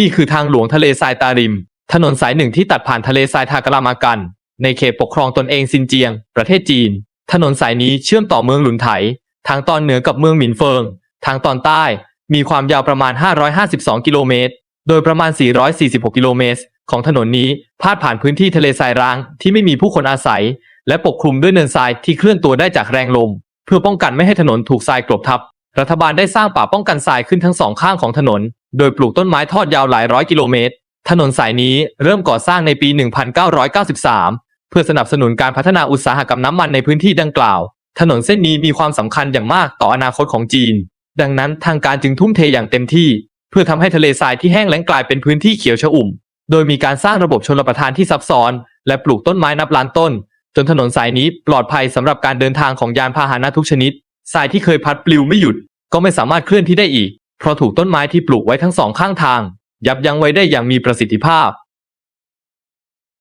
นี่คือทางหลวงทะเลทรายตาริม ถนนสายหนึ่งที่ตัดผ่านทะเลทรายทากรามากัน ในเขตปกครองตนเองซินเจียง ประเทศจีน ถนนสายนี้เชื่อมต่อเมืองหลุนไถ ทางตอนเหนือกับเมืองหมินเฟิง ทางตอนใต้ มีความยาวประมาณ 552 กิโลเมตร โดยประมาณ 446 กิโลเมตร ของถนนนี้พาดผ่านพื้นที่ทะเลทรายร้างที่ไม่มีผู้คนอาศัย และปกคลุมด้วยเนินทรายที่เคลื่อนตัวได้จากแรงลม เพื่อป้องกันไม่ให้ถนนถูกทรายกลบทับ รัฐบาลได้สร้างป่าป้องกันทรายขึ้นทั้งสองข้างของถนน โดยปลูกต้นไม้ทอดยาวหลายร้อยกิโลเมตร ถนนสายนี้เริ่มก่อสร้างในปี 1993 เพื่อสนับสนุนการพัฒนาอุตสาหกรรมน้ำมันในพื้นที่ดังกล่าว ถนนเส้นนี้มีความสำคัญอย่างมากต่ออนาคตของจีน ดังนั้นทางการจึงทุ่มเทอย่างเต็มที่ เพื่อทำให้ทะเลทรายที่แห้งแล้งกลายเป็นพื้นที่เขียวชอุ่ม โดยมีการสร้างระบบชลประทานที่ซับซ้อน และปลูกต้นไม้นับล้านต้น จนถนนสายนี้ปลอดภัยสำหรับการเดินทางของยานพาหนะทุกชนิดทรายที่เคยพัดปลิวไม่หยุดก็ไม่สามารถเคลื่อนที่ได้อีก เพราะถูกต้นไม้ที่ปลูกไว้ทั้งสองข้างทาง ยับยั้งไว้ได้อย่างมีประสิทธิภาพ